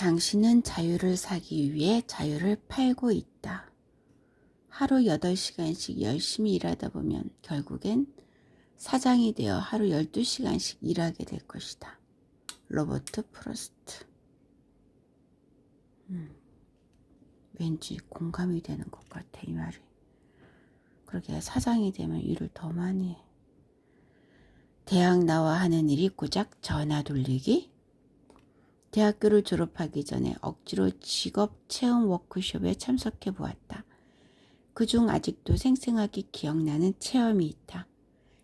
당신은 자유를 사기 위해 자유를 팔고 있다. 하루 8시간씩 열심히 일하다 보면 결국엔 사장이 되어 하루 12시간씩 일하게 될 것이다. 로버트 프로스트. 음, 왠지 공감이 되는 것 같아, 이 말이. 그렇게 사장이 되면 일을 더 많이 해. 대학 나와 하는 일이 고작 전화 돌리기? 대학교를 졸업하기 전에 억지로 직업 체험 워크숍에 참석해 보았다. 그중 아직도 생생하게 기억나는 체험이 있다.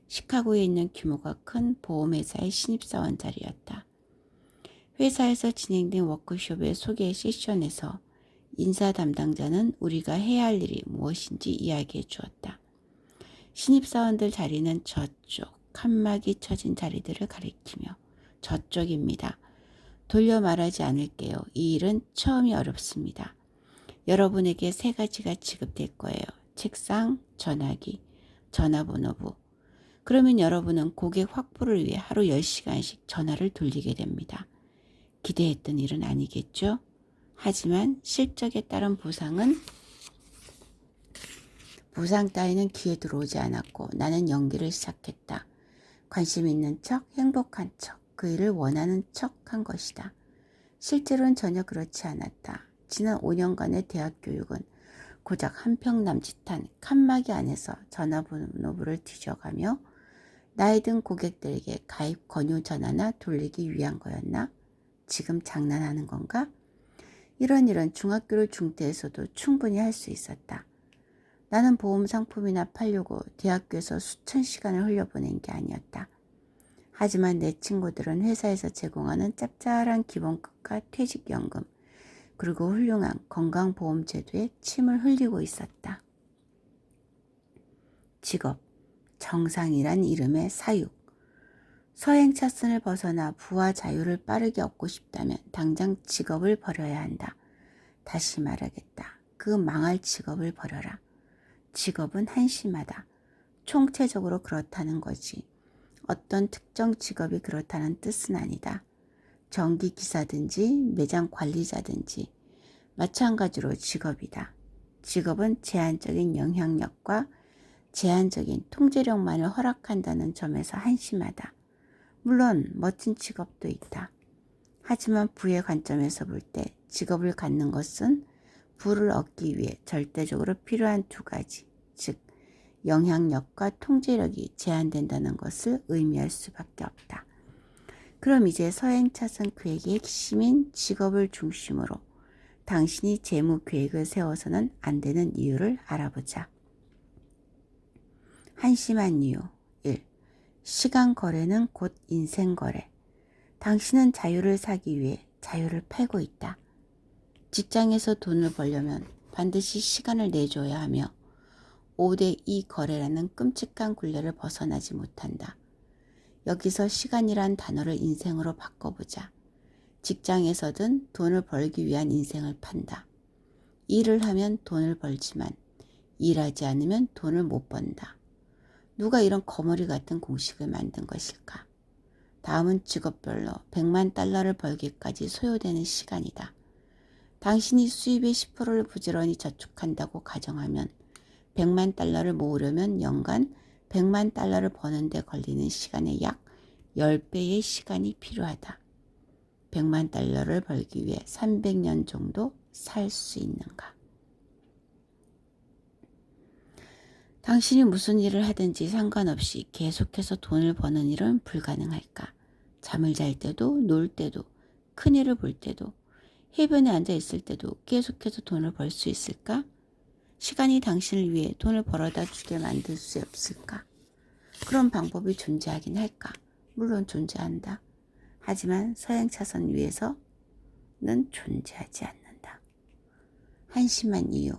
시카고에 있는 규모가 큰 보험회사의 신입사원 자리였다. 회사에서 진행된 워크숍의 소개 세션에서 인사 담당자는 우리가 해야 할 일이 무엇인지 이야기해 주었다. 신입사원들 자리는 저쪽, 칸막이 쳐진 자리들을 가리키며 저쪽입니다. 돌려 말하지 않을게요. 이 일은 처음이 어렵습니다. 여러분에게 세 가지가 지급될 거예요. 책상, 전화기, 전화번호부. 그러면 여러분은 고객 확보를 위해 하루 10시간씩 전화를 돌리게 됩니다. 기대했던 일은 아니겠죠? 하지만 실적에 따른 보상은 보상 따위는 귀에 들어오지 않았고 나는 연기를 시작했다. 관심 있는 척, 행복한 척, 그 일을 원하는 척 한 것이다. 실제로는 전혀 그렇지 않았다. 지난 5년간의 대학 교육은 고작 한평 남짓한 칸막이 안에서 전화번호부를 뒤져가며 나이 든 고객들에게 가입 권유 전화나 돌리기 위한 거였나? 지금 장난하는 건가? 이런 일은 중학교를 중퇴해서도 충분히 할 수 있었다. 나는 보험 상품이나 팔려고 대학교에서 수천 시간을 흘려보낸 게 아니었다. 하지만 내 친구들은 회사에서 제공하는 짭짤한 기본급과 퇴직연금, 그리고 훌륭한 건강보험제도에 침을 흘리고 있었다. 직업, 정상이란 이름의 사육. 서행 차선을 벗어나 부와 자유를 빠르게 얻고 싶다면 당장 직업을 버려야 한다. 다시 말하겠다. 그 망할 직업을 버려라. 직업은 한심하다. 총체적으로 그렇다는 거지. 어떤 특정 직업이 그렇다는 뜻은 아니다. 전기 기사든지 매장 관리자든지 마찬가지로 직업이다. 직업은 제한적인 영향력과 제한적인 통제력만을 허락한다는 점에서 한심하다. 물론 멋진 직업도 있다. 하지만 부의 관점에서 볼 때 직업을 갖는 것은 부를 얻기 위해 절대적으로 필요한 두 가지, 즉 영향력과 통제력이 제한된다는 것을 의미할 수밖에 없다. 그럼 이제 서행차선 계획의 핵심인 직업을 중심으로 당신이 재무 계획을 세워서는 안 되는 이유를 알아보자. 한심한 이유 1. 시간 거래는 곧 인생 거래. 당신은 자유를 사기 위해 자유를 팔고 있다. 직장에서 돈을 벌려면 반드시 시간을 내줘야 하며 5대2 거래라는 끔찍한 굴레를 벗어나지 못한다. 여기서 시간이란 단어를 인생으로 바꿔보자. 직장에서든 돈을 벌기 위한 인생을 판다. 일을 하면 돈을 벌지만 일하지 않으면 돈을 못 번다. 누가 이런 거머리 같은 공식을 만든 것일까? 다음은 직업별로 100만 달러를 벌기까지 소요되는 시간이다. 당신이 수입의 10%를 부지런히 저축한다고 가정하면 100만 달러를 모으려면 연간 100만 달러를 버는데 걸리는 시간의 약 10배의 시간이 필요하다. 100만 달러를 벌기 위해 300년 정도 살 수 있는가? 당신이 무슨 일을 하든지 상관없이 계속해서 돈을 버는 일은 불가능할까? 잠을 잘 때도, 놀 때도, 큰일을 볼 때도, 해변에 앉아 있을 때도 계속해서 돈을 벌 수 있을까? 시간이 당신을 위해 돈을 벌어다 주게 만들 수 없을까? 그런 방법이 존재하긴 할까? 물론 존재한다. 하지만 서행차선 위에서는 존재하지 않는다. 한심한 이유.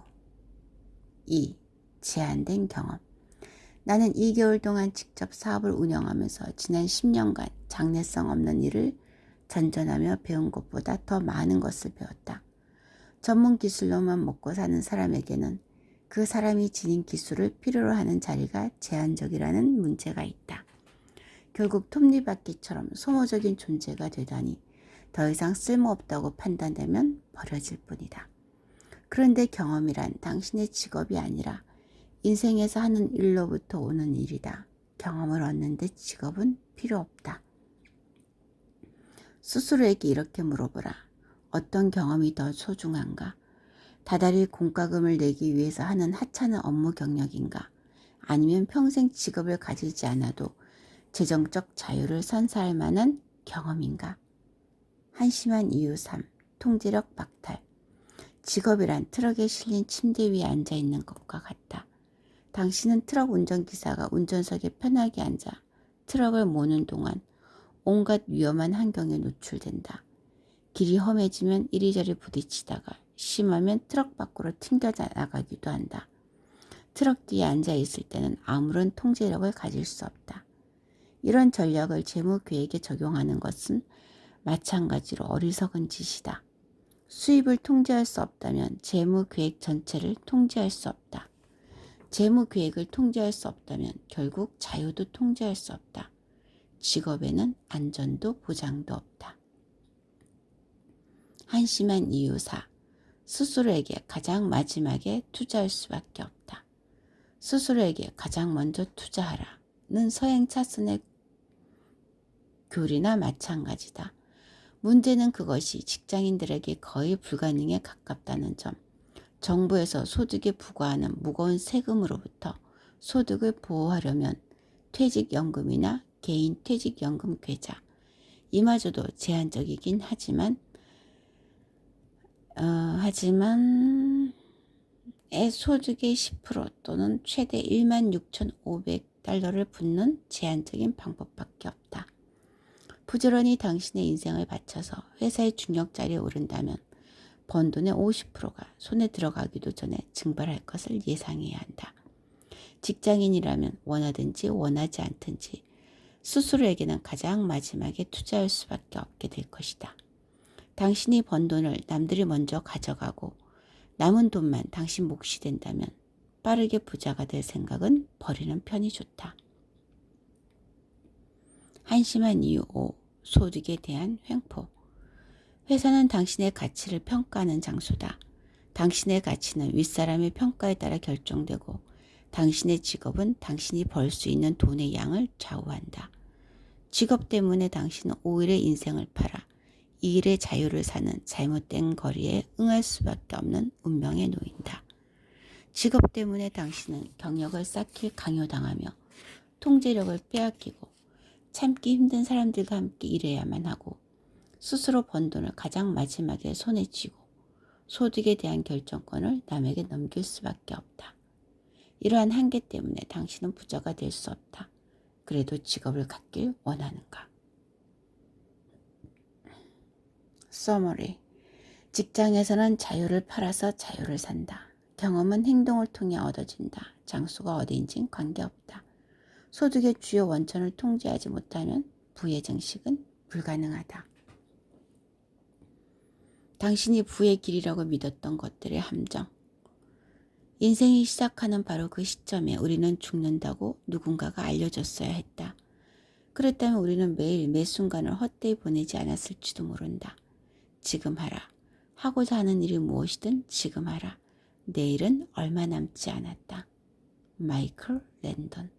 2. 제한된 경험. 나는 2개월 동안 직접 사업을 운영하면서 지난 10년간 장래성 없는 일을 전전하며 배운 것보다 더 많은 것을 배웠다. 전문 기술로만 먹고 사는 사람에게는 그 사람이 지닌 기술을 필요로 하는 자리가 제한적이라는 문제가 있다. 결국 톱니바퀴처럼 소모적인 존재가 되다니 더 이상 쓸모없다고 판단되면 버려질 뿐이다. 그런데 경험이란 당신의 직업이 아니라 인생에서 하는 일로부터 오는 일이다. 경험을 얻는데 직업은 필요 없다. 스스로에게 이렇게 물어보라. 어떤 경험이 더 소중한가? 다달이 공과금을 내기 위해서 하는 하찮은 업무 경력인가? 아니면 평생 직업을 가지지 않아도 재정적 자유를 선사할 만한 경험인가? 한심한 이유 3. 통제력 박탈. 직업이란 트럭에 실린 침대 위에 앉아 있는 것과 같다. 당신은 트럭 운전기사가 운전석에 편하게 앉아 트럭을 모는 동안 온갖 위험한 환경에 노출된다. 길이 험해지면 이리저리 부딪히다가 심하면 트럭 밖으로 튕겨 나가기도 한다. 트럭 뒤에 앉아 있을 때는 아무런 통제력을 가질 수 없다. 이런 전략을 재무 계획에 적용하는 것은 마찬가지로 어리석은 짓이다. 수입을 통제할 수 없다면 재무 계획 전체를 통제할 수 없다. 재무 계획을 통제할 수 없다면 결국 자유도 통제할 수 없다. 직업에는 안전도 보장도 없다. 한심한 이유 4. 스스로에게 가장 마지막에 투자할 수밖에 없다. 스스로에게 가장 먼저 투자하라는 서행 차선의 교리나 마찬가지다. 문제는 그것이 직장인들에게 거의 불가능에 가깝다는 점. 정부에서 소득에 부과하는 무거운 세금으로부터 소득을 보호하려면 퇴직연금이나 개인 퇴직연금 계좌 이마저도 제한적이긴 하지만 어, 하지만 애 소득의 10% 또는 최대 1만 6,500달러를 붓는 제한적인 방법밖에 없다. 부지런히 당신의 인생을 바쳐서 회사의 중력 자리에 오른다면 번 돈의 50%가 손에 들어가기도 전에 증발할 것을 예상해야 한다. 직장인이라면 원하든지 원하지 않든지 스스로에게는 가장 마지막에 투자할 수밖에 없게 될 것이다. 당신이 번 돈을 남들이 먼저 가져가고 남은 돈만 당신 몫이 된다면 빠르게 부자가 될 생각은 버리는 편이 좋다. 한심한 이유 5. 소득에 대한 횡포. 회사는 당신의 가치를 평가하는 장소다. 당신의 가치는 윗사람의 평가에 따라 결정되고 당신의 직업은 당신이 벌 수 있는 돈의 양을 좌우한다. 직업 때문에 당신은 오일의 인생을 팔아 이 일의 자유를 사는 잘못된 거리에 응할 수밖에 없는 운명에 놓인다. 직업 때문에 당신은 경력을 쌓길 강요당하며 통제력을 빼앗기고 참기 힘든 사람들과 함께 일해야만 하고 스스로 번 돈을 가장 마지막에 손에 쥐고 소득에 대한 결정권을 남에게 넘길 수밖에 없다. 이러한 한계 때문에 당신은 부자가 될 수 없다. 그래도 직업을 갖길 원하는가? 써머리 직장에서는 자유를 팔아서 자유를 산다. 경험은 행동을 통해 얻어진다. 장소가 어디인진 관계없다. 소득의 주요 원천을 통제하지 못하면 부의 증식은 불가능하다. 당신이 부의 길이라고 믿었던 것들의 함정. 인생이 시작하는 바로 그 시점에 우리는 죽는다고 누군가가 알려줬어야 했다. 그랬다면 우리는 매일 매 순간을 헛되이 보내지 않았을지도 모른다. 지금 하라. 하고자 하는 일이 무엇이든 지금 하라. 내일은 얼마 남지 않았다. 마이클 랜던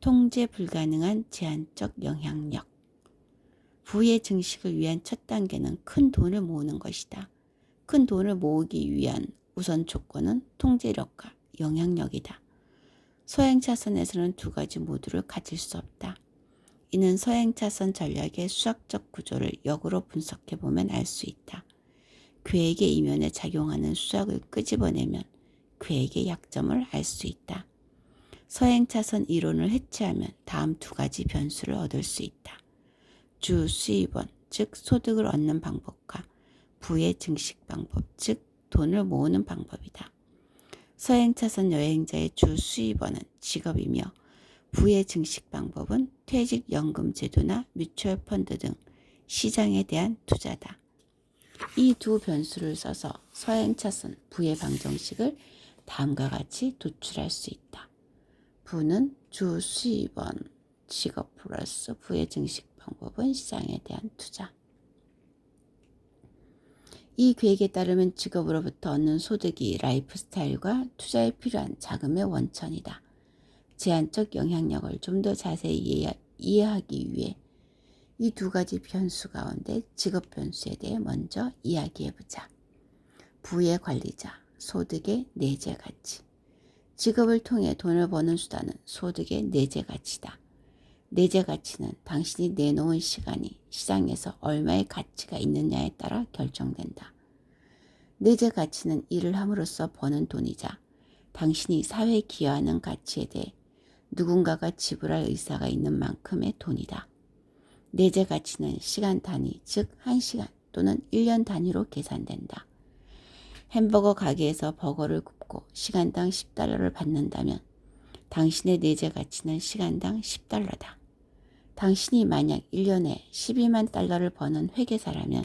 통제 불가능한 제한적 영향력 부의 증식을 위한 첫 단계는 큰 돈을 모으는 것이다. 큰 돈을 모으기 위한 우선 조건은 통제력과 영향력이다. 서행차선에서는 두 가지 모두를 가질 수 없다. 이는 서행차선 전략의 수학적 구조를 역으로 분석해 보면 알 수 있다. 계획의 이면에 작용하는 수학을 끄집어내면 계획의 약점을 알 수 있다. 서행차선 이론을 해체하면 다음 두 가지 변수를 얻을 수 있다. 주 수입원, 즉 소득을 얻는 방법과 부의 증식 방법, 즉 돈을 모으는 방법이다. 서행차선 여행자의 주 수입원은 직업이며 부의 증식 방법은 퇴직연금 제도나 뮤추얼 펀드 등 시장에 대한 투자다. 이 두 변수를 써서 서행차선 부의 방정식을 다음과 같이 도출할 수 있다. 부는 주 수입원 직업 플러스 부의 증식 방법은 시장에 대한 투자. 이 계획에 따르면 직업으로부터 얻는 소득이 라이프 스타일과 투자에 필요한 자금의 원천이다. 제한적 영향력을 좀 더 자세히 이해, 이해하기 위해 이 두 가지 변수 가운데 직업 변수에 대해 먼저 이야기해 보자. 부의 관리자, 소득의 내재 가치. 직업을 통해 돈을 버는 수단은 소득의 내재 가치다. 내재 가치는 당신이 내놓은 시간이 시장에서 얼마의 가치가 있느냐에 따라 결정된다. 내재 가치는 일을 함으로써 버는 돈이자 당신이 사회에 기여하는 가치에 대해 누군가가 지불할 의사가 있는 만큼의 돈이다. 내재 가치는 시간 단위, 즉 1시간 또는 1년 단위로 계산된다. 햄버거 가게에서 버거를 굽고 시간당 10달러를 받는다면 당신의 내재 가치는 시간당 10달러다. 당신이 만약 1년에 12만 달러를 버는 회계사라면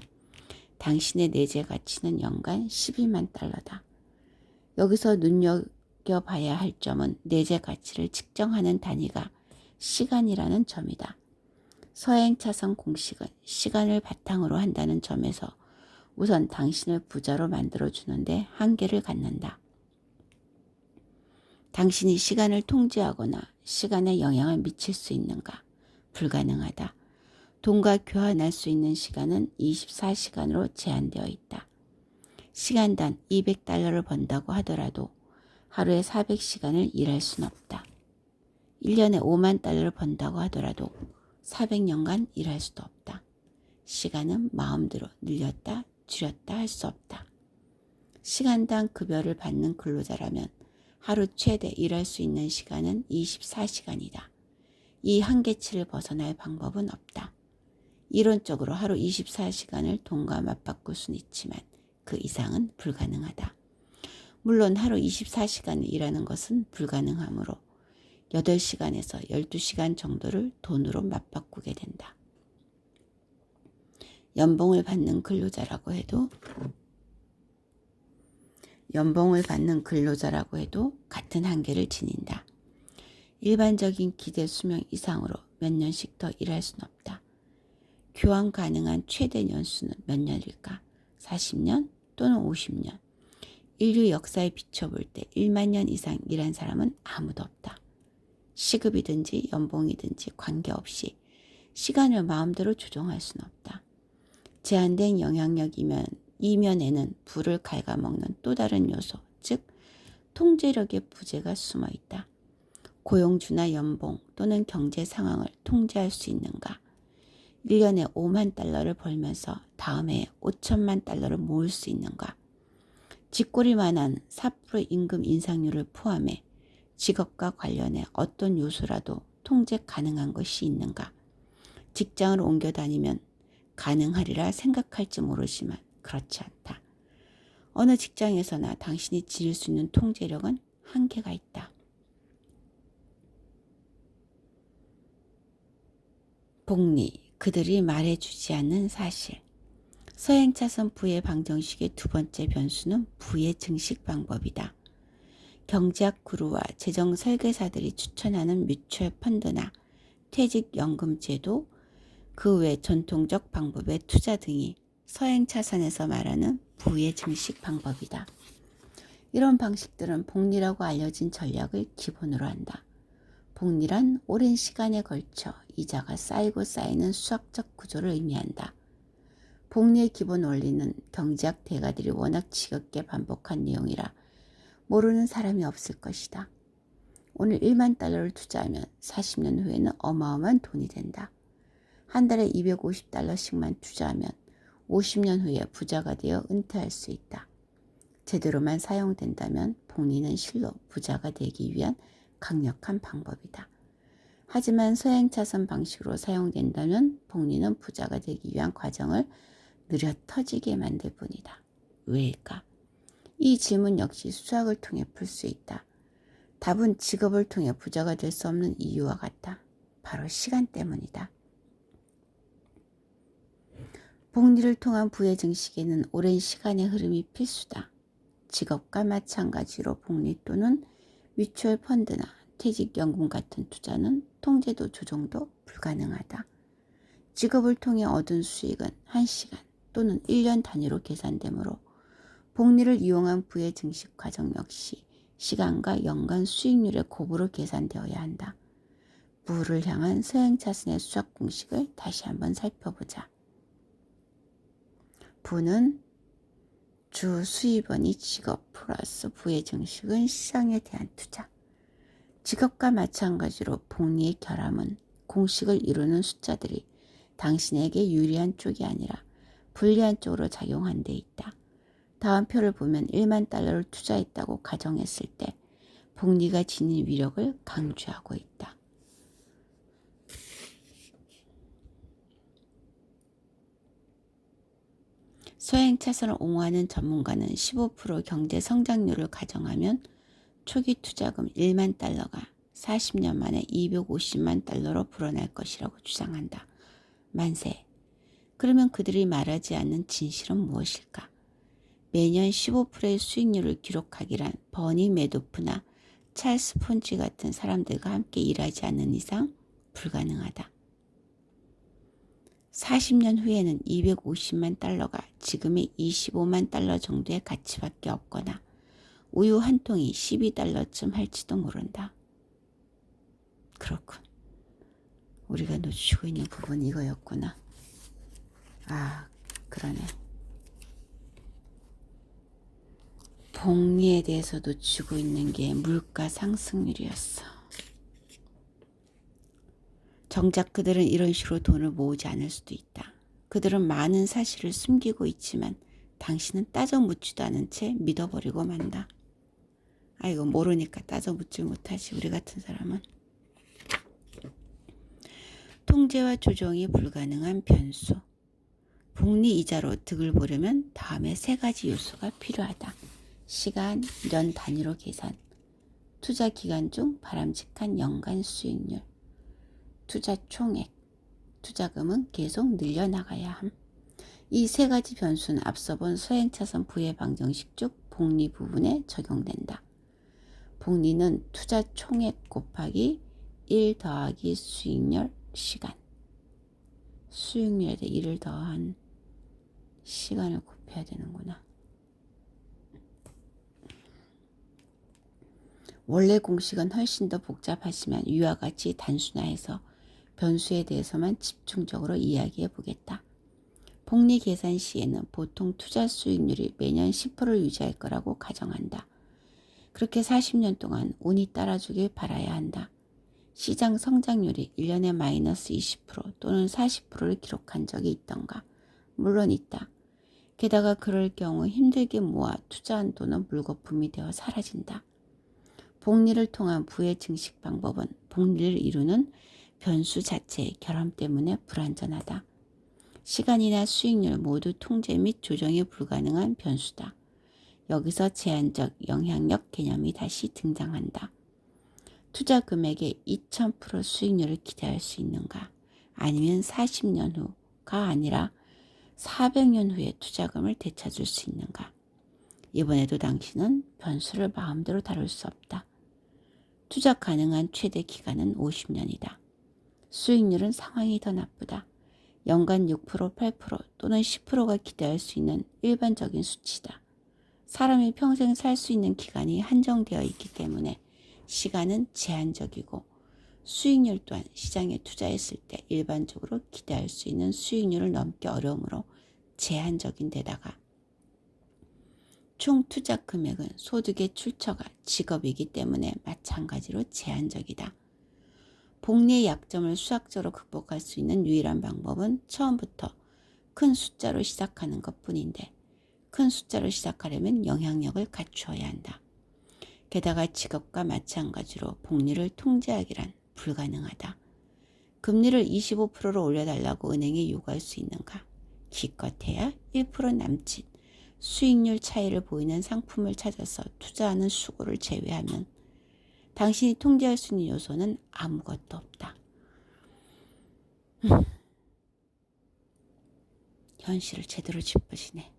당신의 내재 가치는 연간 12만 달러다. 여기서 눈여 겨봐야 할 점은 내재 가치를 측정하는 단위가 시간이라는 점이다. 서행차선 공식은 시간을 바탕으로 한다는 점에서 우선 당신을 부자로 만들어주는데 한계를 갖는다. 당신이 시간을 통제하거나 시간에 영향을 미칠 수 있는가? 불가능하다. 돈과 교환할 수 있는 시간은 24시간으로 제한되어 있다. 시간당 200달러를 번다고 하더라도 하루에 400시간을 일할 수는 없다. 1년에 5만 달러를 번다고 하더라도 400년간 일할 수도 없다. 시간은 마음대로 늘렸다 줄였다 할 수 없다. 시간당 급여를 받는 근로자라면 하루 최대 일할 수 있는 시간은 24시간이다. 이 한계치를 벗어날 방법은 없다. 이론적으로 하루 24시간을 돈과 맞바꿀 수는 있지만 그 이상은 불가능하다. 물론 하루 24시간을 일하는 것은 불가능하므로 8시간에서 12시간 정도를 돈으로 맞바꾸게 된다. 연봉을 받는 근로자라고 해도 연봉을 받는 근로자라고 해도 같은 한계를 지닌다. 일반적인 기대 수명 이상으로 몇 년씩 더 일할 수는 없다. 교환 가능한 최대 연수는 몇 년일까? 40년 또는 50년. 인류 역사에 비춰볼 때 1만 년 이상 일한 사람은 아무도 없다. 시급이든지 연봉이든지 관계없이 시간을 마음대로 조정할 수는 없다. 제한된 영향력 이면 이면에는 불을 갉아먹는 또 다른 요소, 즉 통제력의 부재가 숨어 있다. 고용주나 연봉 또는 경제 상황을 통제할 수 있는가? 1년에 5만 달러를 벌면서 다음에 5천만 달러를 모을 수 있는가? 쥐꼬리만한 4% 임금 인상률을 포함해 직업과 관련해 어떤 요소라도 통제 가능한 것이 있는가? 직장을 옮겨 다니면 가능하리라 생각할지 모르지만 그렇지 않다. 어느 직장에서나 당신이 지닐 수 있는 통제력은 한계가 있다. 복리, 그들이 말해주지 않는 사실. 서행차선 부의 방정식의 두 번째 변수는 부의 증식 방법이다. 경제학 구루와 재정 설계사들이 추천하는 뮤추얼 펀드나 퇴직연금 제도, 그 외 전통적 방법의 투자 등이 서행차선에서 말하는 부의 증식 방법이다. 이런 방식들은 복리라고 알려진 전략을 기본으로 한다. 복리란 오랜 시간에 걸쳐 이자가 쌓이고 쌓이는 수학적 구조를 의미한다. 복리의 기본 원리는 경제학 대가들이 워낙 지겹게 반복한 내용이라 모르는 사람이 없을 것이다. 오늘 1만 달러를 투자하면 40년 후에는 어마어마한 돈이 된다. 한 달에 250달러씩만 투자하면 50년 후에 부자가 되어 은퇴할 수 있다. 제대로만 사용된다면 복리는 실로 부자가 되기 위한 강력한 방법이다. 하지만 서행차선 방식으로 사용된다면 복리는 부자가 되기 위한 과정을 느려 터지게 만들 뿐이다. 왜일까? 이 질문 역시 수학을 통해 풀 수 있다. 답은 직업을 통해 부자가 될 수 없는 이유와 같다. 바로 시간 때문이다. 복리를 통한 부의 증식에는 오랜 시간의 흐름이 필수다. 직업과 마찬가지로 복리 또는 뮤추얼 펀드나 퇴직연금 같은 투자는 통제도 조정도 불가능하다. 직업을 통해 얻은 수익은 1시간 또는 1년 단위로 계산되므로 복리를 이용한 부의 증식 과정 역시 시간과 연간 수익률의 곱으로 계산되어야 한다. 부를 향한 서행차순의 수학 공식을 다시 한번 살펴보자. 부는 주 수입원이 직업 플러스 부의 증식은 시장에 대한 투자. 직업과 마찬가지로 복리의 결함은 공식을 이루는 숫자들이 당신에게 유리한 쪽이 아니라 불리한 쪽으로 작용한 데 있다. 다음 표를 보면 1만 달러를 투자했다고 가정했을 때 복리가 지닌 위력을 강조하고 있다. 소행 차선을 옹호하는 전문가는 15% 경제 성장률을 가정하면 초기 투자금 1만 달러가 40년 만에 250만 달러로 불어날 것이라고 주장한다. 만세. 그러면 그들이 말하지 않는 진실은 무엇일까? 매년 15%의 수익률을 기록하기란 버니 메도프나 찰스 폰지 같은 사람들과 함께 일하지 않는 이상 불가능하다. 40년 후에는 250만 달러가 지금의 25만 달러 정도의 가치밖에 없거나 우유 한 통이 12달러쯤 할지도 모른다. 그렇군. 우리가 놓치고 있는 부분이 이거였구나. 아, 그러네. 복리에 대해서 놓치고 있는 게 물가 상승률이었어. 정작 그들은 이런 식으로 돈을 모으지 않을 수도 있다. 그들은 많은 사실을 숨기고 있지만 당신은 따져 묻지도 않은 채 믿어버리고 만다. 아이고 모르니까 따져 묻지 못하지 우리 같은 사람은. 통제와 조정이 불가능한 변수. 복리 이자로 득을 보려면 다음에 세 가지 요소가 필요하다. 시간, 년 단위로 계산, 투자 기간 중 바람직한 연간 수익률, 투자 총액, 투자금은 계속 늘려나가야 함. 이 세 가지 변수는 앞서 본 소행차선 부의 방정식 중 복리 부분에 적용된다. 복리는 투자 총액 곱하기 1 더하기 수익률 시간. 수익률에 1을 더한 시간을 곱해야 되는구나. 원래 공식은 훨씬 더 복잡하지만 위와 같이 단순화해서 변수에 대해서만 집중적으로 이야기해 보겠다. 복리 계산 시에는 보통 투자 수익률이 매년 10%를 유지할 거라고 가정한다. 그렇게 40년 동안 운이 따라주길 바라야 한다. 시장 성장률이 1년에 마이너스 20% 또는 40%를 기록한 적이 있던가? 물론 있다. 게다가 그럴 경우 힘들게 모아 투자한 돈은 물거품이 되어 사라진다. 복리를 통한 부의 증식 방법은 복리를 이루는 변수 자체의 결함 때문에 불완전하다. 시간이나 수익률 모두 통제 및 조정이 불가능한 변수다. 여기서 제한적 영향력 개념이 다시 등장한다. 투자 금액의 2000% 수익률을 기대할 수 있는가? 아니면 40년 후가 아니라 400년 후에 투자금을 되찾을 수 있는가? 이번에도 당신은 변수를 마음대로 다룰 수 없다. 투자 가능한 최대 기간은 50년이다. 수익률은 상황이 더 나쁘다. 연간 6%, 8% 또는 10%가 기대할 수 있는 일반적인 수치다. 사람이 평생 살 수 있는 기간이 한정되어 있기 때문에 시간은 제한적이고 수익률 또한 시장에 투자했을 때 일반적으로 기대할 수 있는 수익률을 넘기 어려우므로 제한적인 데다가 총 투자 금액은 소득의 출처가 직업이기 때문에 마찬가지로 제한적이다. 복리의 약점을 수학적으로 극복할 수 있는 유일한 방법은 처음부터 큰 숫자로 시작하는 것 뿐인데 큰 숫자로 시작하려면 영향력을 갖추어야 한다. 게다가 직업과 마찬가지로 복리를 통제하기란 불가능하다. 금리를 25%로 올려달라고 은행에 요구할 수 있는가? 기껏해야 1% 남짓 수익률 차이를 보이는 상품을 찾아서 투자하는 수고를 제외하면 당신이 통제할 수 있는 요소는 아무것도 없다. 현실을 제대로 짚으시네.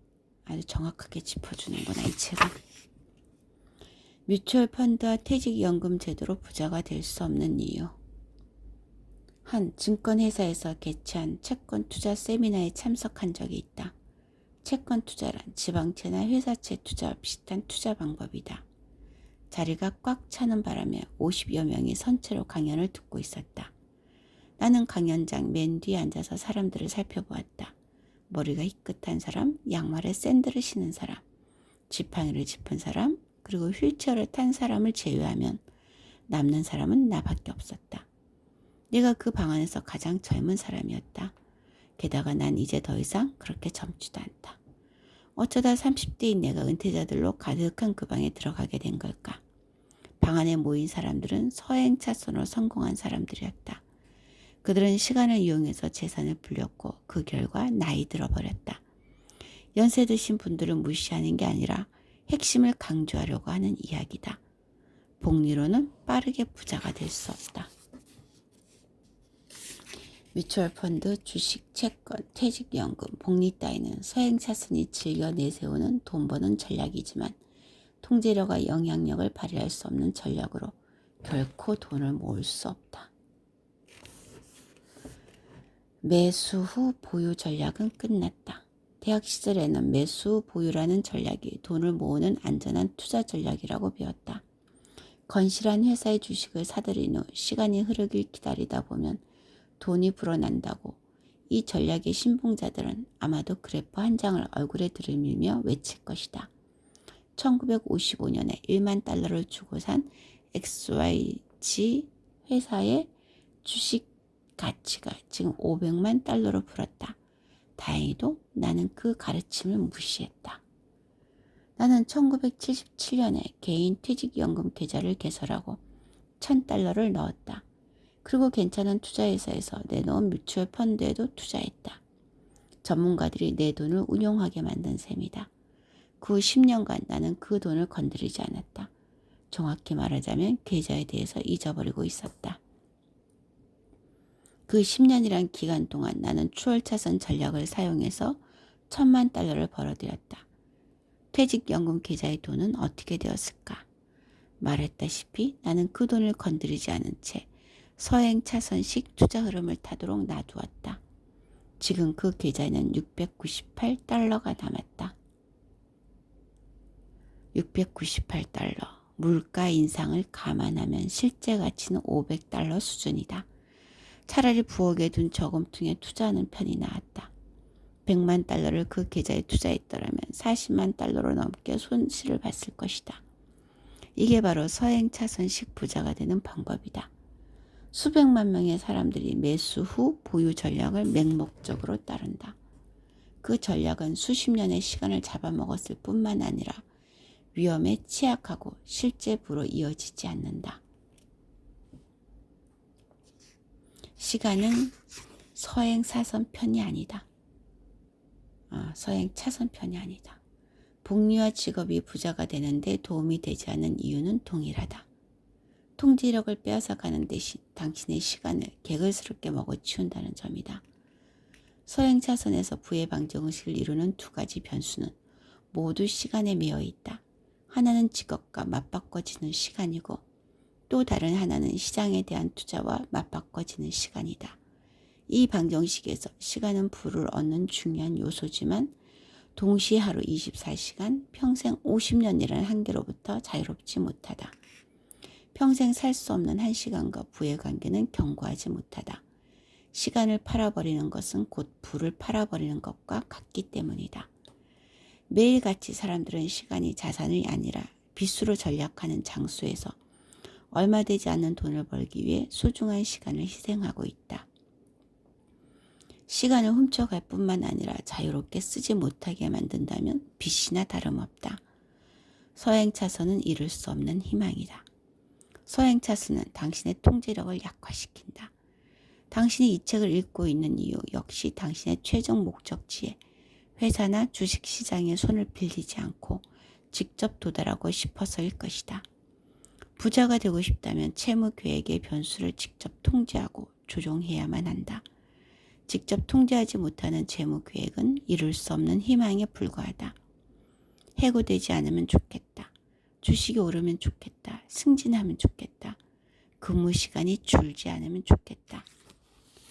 아주 정확하게 짚어주는구나, 이 책은. 뮤추얼 펀드와 퇴직연금 제도로 부자가 될 수 없는 이유. 한 증권회사에서 개최한 채권 투자 세미나에 참석한 적이 있다. 채권 투자란 지방채나 회사채 투자와 비슷한 투자 방법이다. 자리가 꽉 차는 바람에 50여 명이 선체로 강연을 듣고 있었다. 나는 강연장 맨 뒤에 앉아서 사람들을 살펴보았다. 머리가 희끗한 사람, 양말에 샌들을 신은 사람, 지팡이를 짚은 사람, 그리고 휠체어를 탄 사람을 제외하면 남는 사람은 나밖에 없었다. 내가 그 방 안에서 가장 젊은 사람이었다. 게다가 난 이제 더 이상 그렇게 젊지도 않다. 어쩌다 30대인 내가 은퇴자들로 가득한 그 방에 들어가게 된 걸까? 방 안에 모인 사람들은 서행 차선으로 성공한 사람들이었다. 그들은 시간을 이용해서 재산을 불렸고 그 결과 나이 들어버렸다. 연세 드신 분들을 무시하는 게 아니라 핵심을 강조하려고 하는 이야기다. 복리로는 빠르게 부자가 될 수 없다. 뮤추얼 펀드, 주식, 채권, 퇴직연금, 복리 따위는 서행차순이 즐겨 내세우는 돈 버는 전략이지만 통제력과 영향력을 발휘할 수 없는 전략으로 결코 돈을 모을 수 없다. 매수 후 보유 전략은 끝났다. 대학 시절에는 매수 후 보유라는 전략이 돈을 모으는 안전한 투자 전략이라고 배웠다. 건실한 회사의 주식을 사들인 후 시간이 흐르길 기다리다 보면 돈이 불어난다고 이 전략의 신봉자들은 아마도 그래프 한 장을 얼굴에 들이밀며 외칠 것이다. 1955년에 1만 달러를 주고 산 XYG 회사의 주식 가치가 지금 500만 달러로 불었다. 다행히도 나는 그 가르침을 무시했다. 나는 1977년에 개인 퇴직연금 계좌를 개설하고 1000달러를 넣었다. 그리고 괜찮은 투자회사에서 내놓은 뮤추얼 펀드에도 투자했다. 전문가들이 내 돈을 운용하게 만든 셈이다. 그 10년간 나는 그 돈을 건드리지 않았다. 정확히 말하자면 계좌에 대해서 잊어버리고 있었다. 그 10년이란 기간 동안 나는 추월차선 전략을 사용해서 천만 달러를 벌어들였다. 퇴직연금 계좌의 돈은 어떻게 되었을까? 말했다시피 나는 그 돈을 건드리지 않은 채 서행 차선식 투자 흐름을 타도록 놔두었다. 지금 그 계좌에는 698달러가 남았다. 698달러. 물가 인상을 감안하면 실제 가치는 500달러 수준이다. 차라리 부엌에 둔 저금통에 투자하는 편이 나았다. 100만 달러를 그 계좌에 투자했더라면 40만 달러로 넘게 손실을 봤을 것이다. 이게 바로 서행 차선식 부자가 되는 방법이다. 수백만 명의 사람들이 매수 후 보유 전략을 맹목적으로 따른다. 그 전략은 수십 년의 시간을 잡아먹었을 뿐만 아니라 위험에 취약하고 실제 부로 이어지지 않는다. 시간은 서행 사선편이 아니다. 아, 서행 차선편이 아니다. 복리와 직업이 부자가 되는데 도움이 되지 않는 이유는 동일하다. 통제력을 빼앗아가는 대신 당신의 시간을 개걸스럽게 먹어치운다는 점이다. 서행 차선에서 부의 방정 의식을 이루는 두 가지 변수는 모두 시간에 매여 있다. 하나는 직업과 맞바꿔지는 시간이고 또 다른 하나는 시장에 대한 투자와 맞바꿔지는 시간이다. 이 방정식에서 시간은 부를 얻는 중요한 요소지만 동시에 하루 24시간, 평생 50년이라는 한계로부터 자유롭지 못하다. 평생 살 수 없는 한 시간과 부의 관계는 견고하지 못하다. 시간을 팔아버리는 것은 곧 부를 팔아버리는 것과 같기 때문이다. 매일같이 사람들은 시간이 자산이 아니라 빚으로 전략하는 장소에서 얼마 되지 않는 돈을 벌기 위해 소중한 시간을 희생하고 있다. 시간을 훔쳐갈 뿐만 아니라 자유롭게 쓰지 못하게 만든다면 빚이나 다름없다. 서행차선은 이룰 수 없는 희망이다. 서행차선은 당신의 통제력을 약화시킨다. 당신이 이 책을 읽고 있는 이유 역시 당신의 최종 목적지에 회사나 주식시장에 손을 빌리지 않고 직접 도달하고 싶어서일 것이다. 부자가 되고 싶다면 채무 계획의 변수를 직접 통제하고 조종해야만 한다. 직접 통제하지 못하는 재무 계획은 이룰 수 없는 희망에 불과하다. 해고되지 않으면 좋겠다. 주식이 오르면 좋겠다. 승진하면 좋겠다. 근무 시간이 줄지 않으면 좋겠다.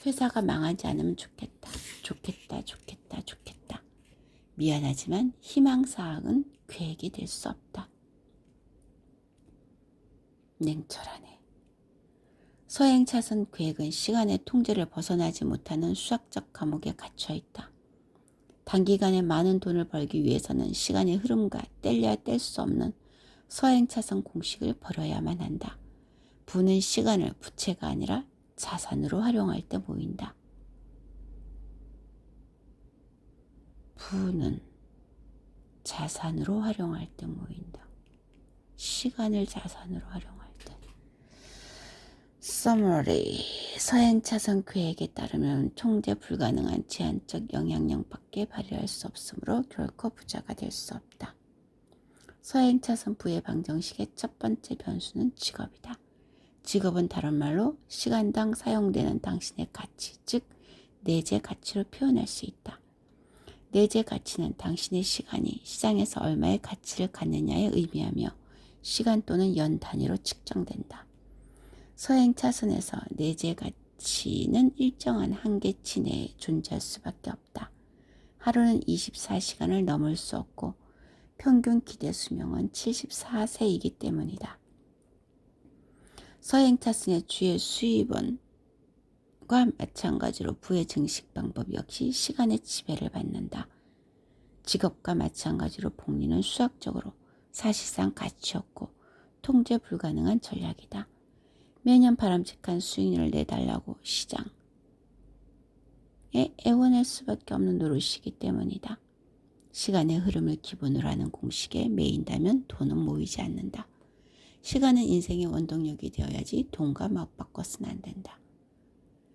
회사가 망하지 않으면 좋겠다. 좋겠다, 좋겠다, 좋겠다. 미안하지만 희망사항은 계획이 될 수 없다. 냉철하네. 서행차선 계획은 시간의 통제를 벗어나지 못하는 수학적 감옥에 갇혀 있다. 단기간에 많은 돈을 벌기 위해서는 시간의 흐름과 뗄래야 뗄 수 없는 서행차선 공식을 버려야만 한다. 부는 시간을 부채가 아니라 자산으로 활용할 때 모인다. 부는 자산으로 활용할 때 모인다. 시간을 자산으로 활용할 때. Summary. 서행차선 계획에 따르면 통제 불가능한 제한적 영향력밖에 발휘할 수 없으므로 결코 부자가 될 수 없다. 서행차선 부의 방정식의 첫 번째 변수는 직업이다. 직업은 다른 말로 시간당 사용되는 당신의 가치, 즉 내재 가치로 표현할 수 있다. 내재 가치는 당신의 시간이 시장에서 얼마의 가치를 갖느냐에 의미하며 시간 또는 연 단위로 측정된다. 서행 차선에서 내재 가치는 일정한 한계치 내에 존재할 수밖에 없다. 하루는 24시간을 넘을 수 없고 평균 기대 수명은 74세이기 때문이다. 서행 차선의 주의 수입은 과 마찬가지로 부의 증식 방법 역시 시간의 지배를 받는다. 직업과 마찬가지로 복리는 수학적으로 사실상 가치 없고 통제 불가능한 전략이다. 매년 바람직한 수익률을 내달라고 시장에 애원할 수밖에 없는 노릇이기 때문이다. 시간의 흐름을 기본으로 하는 공식에 매인다면 돈은 모이지 않는다. 시간은 인생의 원동력이 되어야지 돈과 맞바꿔서는 안 된다.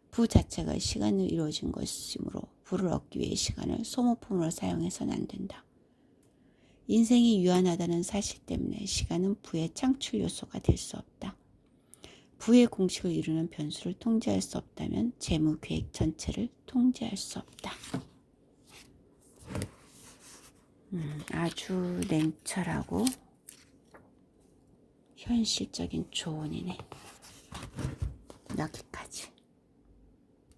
부 자체가 시간으로 이루어진 것이므로 부를 얻기 위해 시간을 소모품으로 사용해서는 안 된다. 인생이 유한하다는 사실 때문에 시간은 부의 창출 요소가 될 수 없다. 부의 공식을 이루는 변수를 통제할 수 없다면 재무 계획 전체를 통제할 수 없다. 음, 아주 냉철하고 현실적인 조언이네. 나